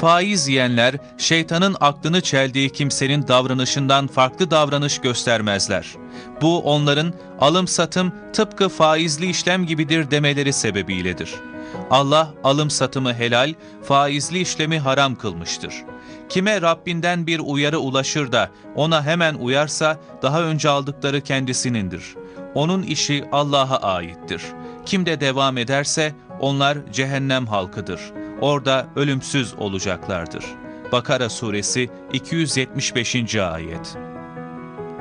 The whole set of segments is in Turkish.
Faiz yiyenler, şeytanın aklını çeldiği kimsenin davranışından farklı davranış göstermezler. Bu onların alım satım tıpkı faizli işlem gibidir demeleri sebebiyledir. Allah alım satımı helal, faizli işlemi haram kılmıştır. Kime Rabbinden bir uyarı ulaşır da ona hemen uyarsa daha önce aldıkları kendisinindir. Onun işi Allah'a aittir. Kim de devam ederse onlar cehennem halkıdır. Orada ölümsüz olacaklardır. Bakara suresi 275. ayet.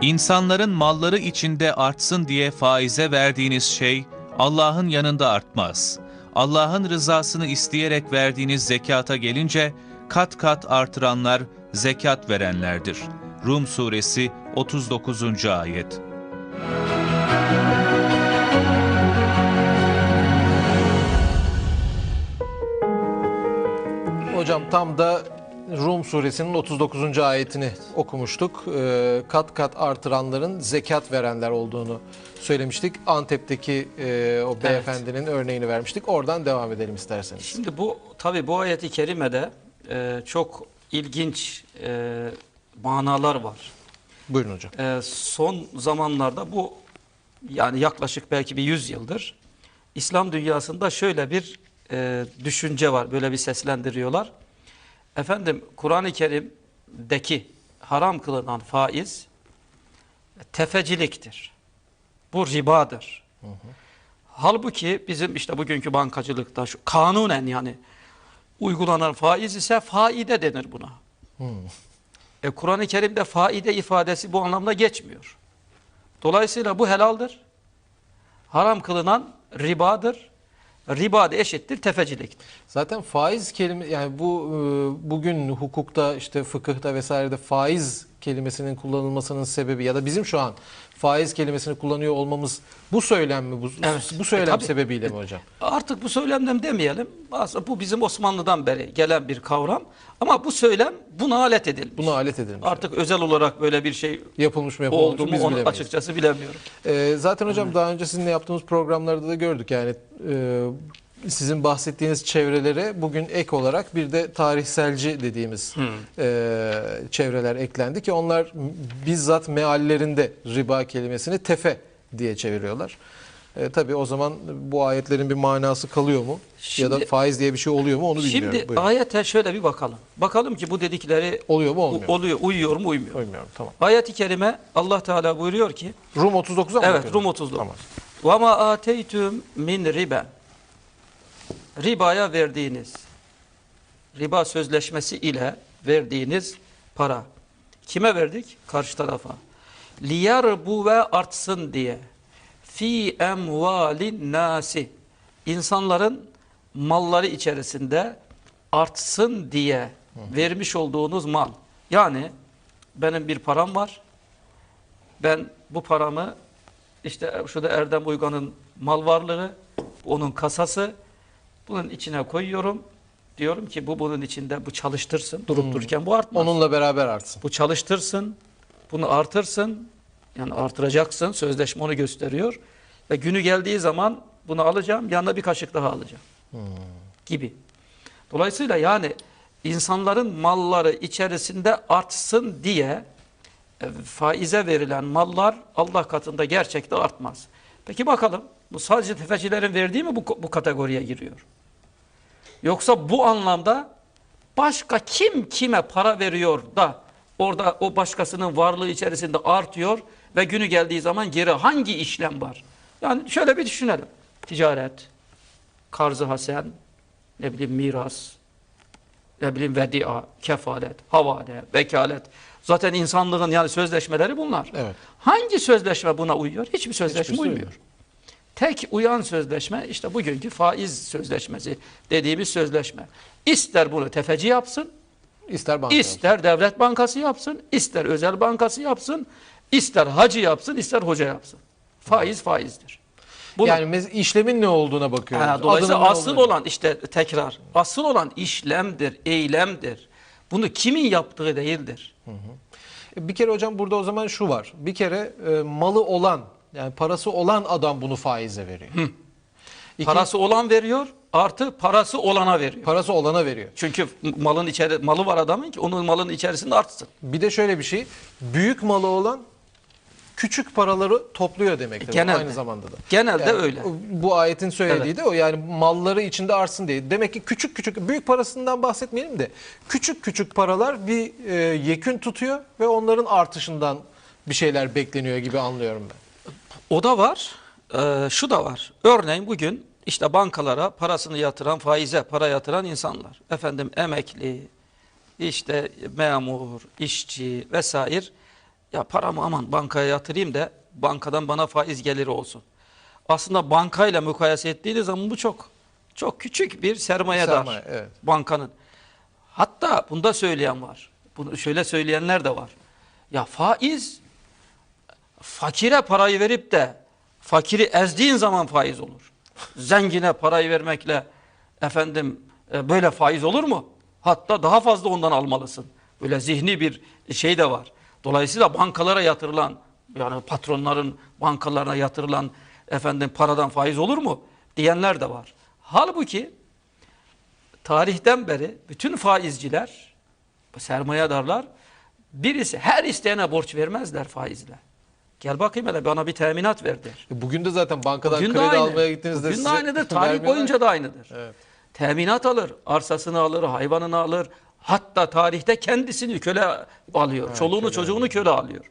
İnsanların malları içinde artsın diye faize verdiğiniz şey Allah'ın yanında artmaz. Allah'ın rızasını isteyerek verdiğiniz zekata gelince kat kat artıranlar zekat verenlerdir. Rum suresi 39. ayet. Hocam tam da Rum suresinin 39. ayetini okumuştuk. Ee, kat kat artıranların zekat verenler olduğunu söylemiştik. Antep'teki e, o beyefendinin örneğini vermiştik. Oradan devam edelim isterseniz. Şimdi bu tabi bu ayeti kerimede e, çok ilginç e, manalar var. Buyurun hocam. E, son zamanlarda bu yani yaklaşık belki bir 100 yıldır İslam dünyasında şöyle bir e, düşünce var. Böyle bir seslendiriyorlar. Efendim Kur'an-ı Kerim'deki haram kılınan faiz tefeciliktir. Bu ribadır. Halbuki bizim işte bugünkü bankacılıkta şu kanunen yani uygulanan faiz ise faide denir buna. E, Kur'an-ı Kerim'de faide ifadesi bu anlamda geçmiyor. Dolayısıyla bu helaldir. Haram kılınan ribadır. Riba da eşittir tefeciliktir. Zaten faiz kelime yani bu e, bugün hukukta işte fıkıhta vesairede faiz kelimesinin kullanılmasının sebebi ya da bizim şu an faiz kelimesini kullanıyor olmamız bu söylem mi bu, Evet. bu söylem E, tabii. sebebiyle mi hocam? Artık bu söylemden demeyelim. Aslında bu bizim Osmanlı'dan beri gelen bir kavram. Ama bu söylem buna alet edilmiş. Buna alet edilmiş. Artık özel olarak böyle bir şey yapılmış mı yapılmamış oldu mu biz onu bilemeyiz. açıkçası bilemiyorum. Ee, zaten hocam daha önce sizinle yaptığımız programlarda da gördük yani e, sizin bahsettiğiniz çevrelere bugün ek olarak bir de tarihselci dediğimiz hmm. e, çevreler eklendi ki onlar bizzat meallerinde riba kelimesini tefe diye çeviriyorlar. E, tabii o zaman bu ayetlerin bir manası kalıyor mu? Şimdi, ya da faiz diye bir şey oluyor mu onu bilmiyorum. Şimdi Buyurun. ayete şöyle bir bakalım. Bakalım ki bu dedikleri oluyor mu olmuyor mu? Oluyor, uyuyor mu uymuyor mu? Uymuyor tamam. Ayet-i kerime Allah Teala buyuruyor ki Rum 39'a mı Evet bakıyorsun? Rum 39. Tamam. Ve ma ateytum min riba Ribaya verdiğiniz riba sözleşmesi ile verdiğiniz para. Kime verdik? Karşı tarafa. bu ve artsın diye. Fi emvalin nasi. İnsanların malları içerisinde artsın diye vermiş olduğunuz mal. Yani benim bir param var. Ben bu paramı işte şurada Erdem Uygan'ın mal varlığı, onun kasası bunun içine koyuyorum. Diyorum ki bu bunun içinde bu çalıştırsın. Durup dururken bu artmaz. Onunla beraber artsın. Bu çalıştırsın. Bunu artırsın. Yani artıracaksın. Sözleşme onu gösteriyor. Ve günü geldiği zaman bunu alacağım. Yanına bir kaşık daha alacağım. Gibi. Dolayısıyla yani insanların malları içerisinde artsın diye e, faize verilen mallar Allah katında gerçekte artmaz. Peki bakalım bu sadece tefecilerin verdiği mi bu, bu kategoriye giriyor? Yoksa bu anlamda başka kim kime para veriyor da orada o başkasının varlığı içerisinde artıyor ve günü geldiği zaman geri hangi işlem var? Yani şöyle bir düşünelim. Ticaret, karzı hasen, ne bileyim miras, ne bileyim vedia, kefalet, havale, vekalet. Zaten insanlığın yani sözleşmeleri bunlar. Evet. Hangi sözleşme buna uyuyor? Hiçbir sözleşme Hiçbirisi uymuyor. uymuyor. Tek uyan sözleşme işte bugünkü faiz sözleşmesi dediğimiz sözleşme. İster bunu tefeci yapsın, İster banka. ister devlet bankası yapsın, ister özel bankası yapsın, ister hacı yapsın, ister hoca yapsın. Faiz faizdir. Bunu, Yani işlemin ne olduğuna bakıyoruz. Ha, dolayısıyla Adının asıl olan işte tekrar, asıl olan işlemdir, eylemdir. Bunu kimin yaptığı değildir. Bir kere hocam burada o zaman şu var. Bir kere e, malı olan yani parası olan adam bunu faize veriyor. İki- Parası olan veriyor artı parası olana veriyor. Parası olana veriyor. Çünkü malın içeri malı var adamın ki onun malının içerisinde artsın. Bir de şöyle bir şey. Büyük malı olan küçük paraları topluyor demektir. Genelde. Aynı zamanda da. Genelde Yani öyle. Bu ayetin söylediği de o yani malları içinde artsın diye. Demek ki küçük küçük büyük parasından bahsetmeyelim de küçük küçük paralar bir e, yekün tutuyor ve onların artışından bir şeyler bekleniyor gibi anlıyorum ben. O da var. Ee, şu da var. Örneğin bugün işte bankalara parasını yatıran, faize para yatıran insanlar. Efendim emekli, işte memur, işçi vesaire. Ya paramı aman bankaya yatırayım da bankadan bana faiz geliri olsun. Aslında bankayla mukayese ettiğiniz zaman bu çok çok küçük bir sermayedar Sermaye, evet. bankanın. Hatta bunda söyleyen var. Bunu şöyle söyleyenler de var. Ya faiz fakire parayı verip de fakiri ezdiğin zaman faiz olur. Zengine parayı vermekle efendim e, böyle faiz olur mu? Hatta daha fazla ondan almalısın. Böyle zihni bir şey de var. Dolayısıyla bankalara yatırılan yani patronların bankalarına yatırılan efendim paradan faiz olur mu diyenler de var. Halbuki tarihten beri bütün faizciler, sermayedarlar birisi her isteyene borç vermezler faizle. Gel bakayım hele bana bir teminat ver der. E, Bugün de zaten bankadan Bugün de kredi aynı. almaya gittiğinizde Bugün size de aynıdır. Tarih vermiyorlar. boyunca da aynıdır. Evet. Teminat alır, arsasını alır, hayvanını alır. Hatta tarihte kendisini köle alıyor. Çoluğunu köle çocuğunu köle alıyor.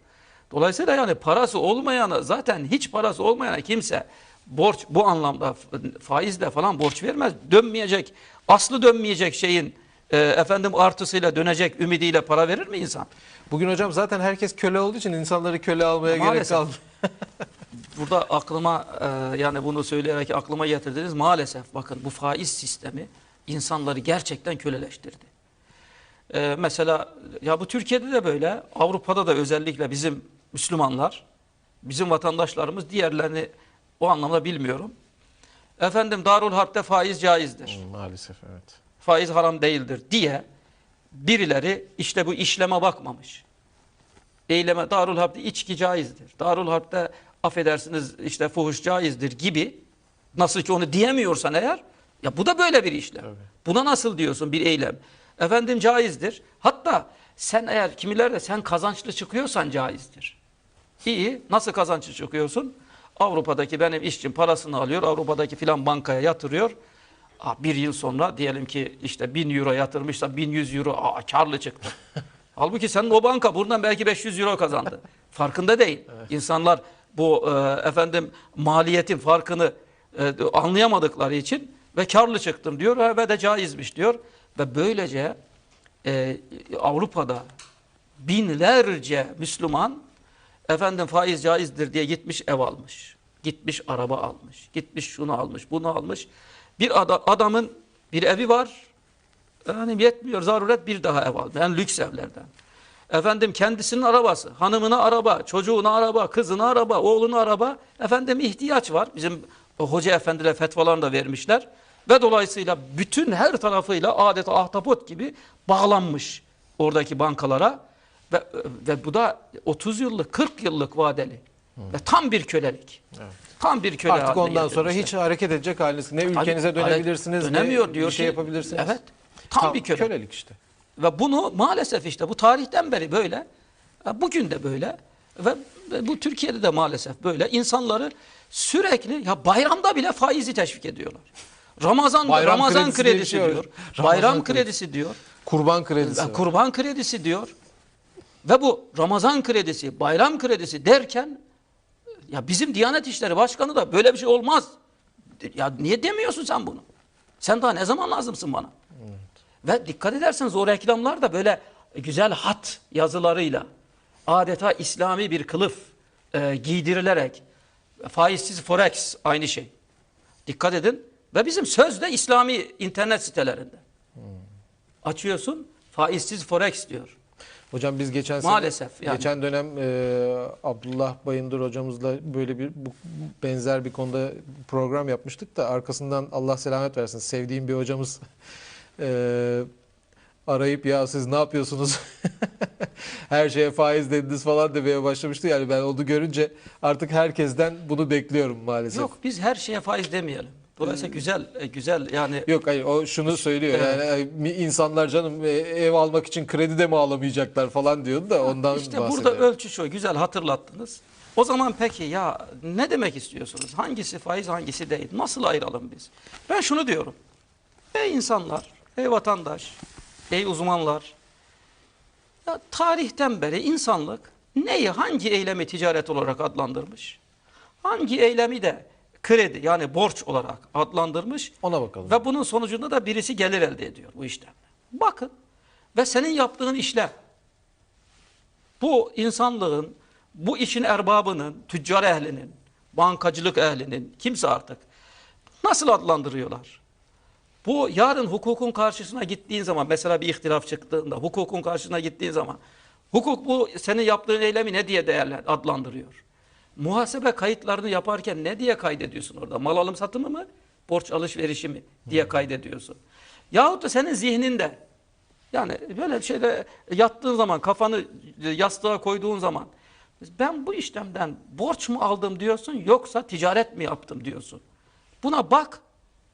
Dolayısıyla yani parası olmayana zaten hiç parası olmayana kimse borç bu anlamda faizle falan borç vermez. Dönmeyecek, aslı dönmeyecek şeyin e, efendim artısıyla dönecek ümidiyle para verir mi insan? Bugün hocam zaten herkes köle olduğu için insanları köle almaya gerek Maalesef. kaldı. Burada aklıma e, yani bunu söyleyerek aklıma getirdiniz. Maalesef bakın bu faiz sistemi insanları gerçekten köleleştirdi. E, mesela ya bu Türkiye'de de böyle, Avrupa'da da özellikle bizim Müslümanlar, bizim vatandaşlarımız diğerlerini o anlamda bilmiyorum. Efendim Darul Harp'te faiz caizdir. Maalesef evet. Faiz haram değildir diye birileri işte bu işleme bakmamış. Eyleme Darul Harp'te içki caizdir. Darul Harp'te affedersiniz işte fuhuş caizdir gibi nasıl ki onu diyemiyorsan eğer ya bu da böyle bir işlem. Buna nasıl diyorsun bir eylem? Efendim caizdir. Hatta sen eğer kimiler de sen kazançlı çıkıyorsan caizdir. İyi. Nasıl kazançlı çıkıyorsun? Avrupa'daki benim işçim parasını alıyor. Avrupa'daki filan bankaya yatırıyor. Aa, bir yıl sonra diyelim ki işte 1000 euro yatırmışsa 1100 euro aa, karlı çıktı. Halbuki senin o banka buradan belki 500 euro kazandı. Farkında değil. İnsanlar bu e, efendim maliyetin farkını e, anlayamadıkları için ve karlı çıktım diyor ve de caizmiş diyor. Ve böylece e, Avrupa'da binlerce Müslüman efendim faiz caizdir diye gitmiş ev almış. Gitmiş araba almış. Gitmiş şunu almış, bunu almış. Bir ada- adamın bir evi var. Yani yetmiyor zaruret bir daha ev aldı. Yani lüks evlerden. Efendim kendisinin arabası, hanımına araba, çocuğuna araba, kızına araba, oğluna araba. Efendim ihtiyaç var. Bizim hoca efendiler fetvalarını da vermişler. Ve dolayısıyla bütün her tarafıyla adeta ahtapot gibi bağlanmış oradaki bankalara. Ve, ve bu da 30 yıllık, 40 yıllık vadeli. Ve tam bir kölelik. Tam bir köle Artık ondan sonra hiç hareket edecek haliniz. Ne ülkenize dönebilirsiniz, dönemiyor ne diyor bir şey ki, yapabilirsiniz. Evet. Tam, bir köle. Kölelik işte. Ve bunu maalesef işte bu tarihten beri böyle. e, Bugün de böyle. Ve bu Türkiye'de de maalesef böyle. İnsanları sürekli ya bayramda bile faizi teşvik ediyorlar. Ramazan Bayram Ramazan kredisi kredisi şey var. diyor. Ramazan Bayram kredisi. kredisi diyor. Kurban kredisi. Var. kurban kredisi diyor. Ve bu Ramazan kredisi, bayram kredisi derken ya bizim Diyanet İşleri Başkanı da böyle bir şey olmaz. Ya niye demiyorsun sen bunu? Sen daha ne zaman lazımsın bana? Ve dikkat ederseniz o reklamlar da böyle güzel hat yazılarıyla adeta İslami bir kılıf e, giydirilerek faizsiz forex aynı şey. Dikkat edin. Ve bizim sözde İslami internet sitelerinde. Açıyorsun faizsiz forex diyor. Hocam biz geçen sene- Maalesef yani. geçen dönem e, Abdullah Bayındır hocamızla böyle bir bu, benzer bir konuda program yapmıştık da arkasından Allah selamet versin sevdiğim bir hocamız e, arayıp ya siz ne yapıyorsunuz? Her şeye faiz dediniz falan demeye başlamıştı. Yani ben onu görünce artık herkesten bunu bekliyorum maalesef. Yok biz her şeye faiz demeyelim. Dolayısıyla güzel e, güzel yani Yok hayır o şunu söylüyor Evet. yani insanlar canım e, ev almak için kredi de mi alamayacaklar falan diyordu da ondan İşte bahsediyor. burada ölçü şu, güzel hatırlattınız. O zaman peki ya ne demek istiyorsunuz? Hangisi faiz, hangisi değil? Nasıl ayıralım biz? Ben şunu diyorum. Ey insanlar, ey vatandaş, ey uzmanlar. Ya tarihten beri insanlık neyi, hangi eylemi ticaret olarak adlandırmış? Hangi eylemi de kredi yani borç olarak adlandırmış? Ona bakalım. Ve bunun sonucunda da birisi gelir elde ediyor bu işten. Bakın ve senin yaptığın işlem bu insanlığın, bu işin erbabının, tüccar ehlinin, bankacılık ehlinin, kimse artık nasıl adlandırıyorlar? Bu yarın hukukun karşısına gittiğin zaman, mesela bir ihtilaf çıktığında, hukukun karşısına gittiğin zaman, hukuk bu senin yaptığın eylemi ne diye değerler, adlandırıyor? Muhasebe kayıtlarını yaparken ne diye kaydediyorsun orada? Mal alım satımı mı? Borç alışverişi mi? diye kaydediyorsun. Yahut da senin zihninde, yani böyle şeyde yattığın zaman, kafanı yastığa koyduğun zaman, ben bu işlemden borç mu aldım diyorsun, yoksa ticaret mi yaptım diyorsun. Buna bak,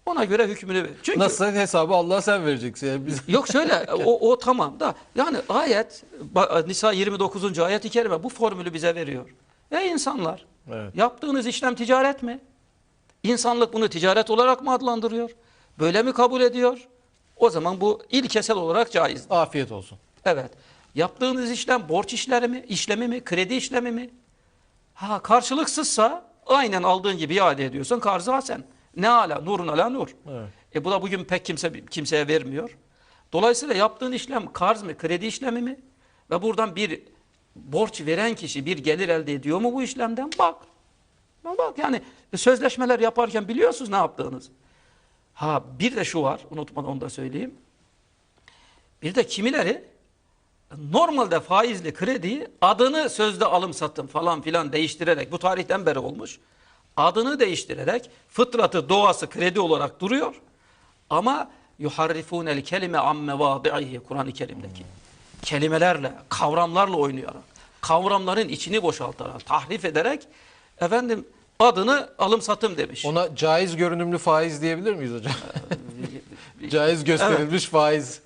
ona göre hükmünü ver. Çünkü Nasıl hesabı Allah'a sen vereceksin yani biz. Yok şöyle o, o tamam da yani ayet Nisa 29. ayet-i kerime bu formülü bize veriyor. Ey insanlar Evet. yaptığınız işlem ticaret mi? İnsanlık bunu ticaret olarak mı adlandırıyor? Böyle mi kabul ediyor? O zaman bu ilkesel olarak caiz. Afiyet olsun. Evet. Yaptığınız işlem borç işleri mi, işlemi mi, kredi işlemi mi? Ha karşılıksızsa aynen aldığın gibi iade ediyorsun. Karzı hasen. Ne ala, nurun ala nur. Evet. E bu da bugün pek kimse kimseye vermiyor. Dolayısıyla yaptığın işlem karz mı, kredi işlemi mi? Ve buradan bir borç veren kişi bir gelir elde ediyor mu bu işlemden? Bak. Bak yani sözleşmeler yaparken biliyorsunuz ne yaptığınız. Ha bir de şu var, unutmadan onu da söyleyeyim. Bir de kimileri normalde faizli krediyi adını sözde alım satım falan filan değiştirerek bu tarihten beri olmuş. Adını değiştirerek fıtratı doğası kredi olarak duruyor. Ama yuharrifunel kelime am mevadi'ihi Kur'an-ı Kerim'deki kelimelerle, kavramlarla oynayarak, kavramların içini boşaltarak, tahrif ederek efendim adını alım satım demiş. Ona caiz görünümlü faiz diyebilir miyiz hocam? caiz gösterilmiş faiz.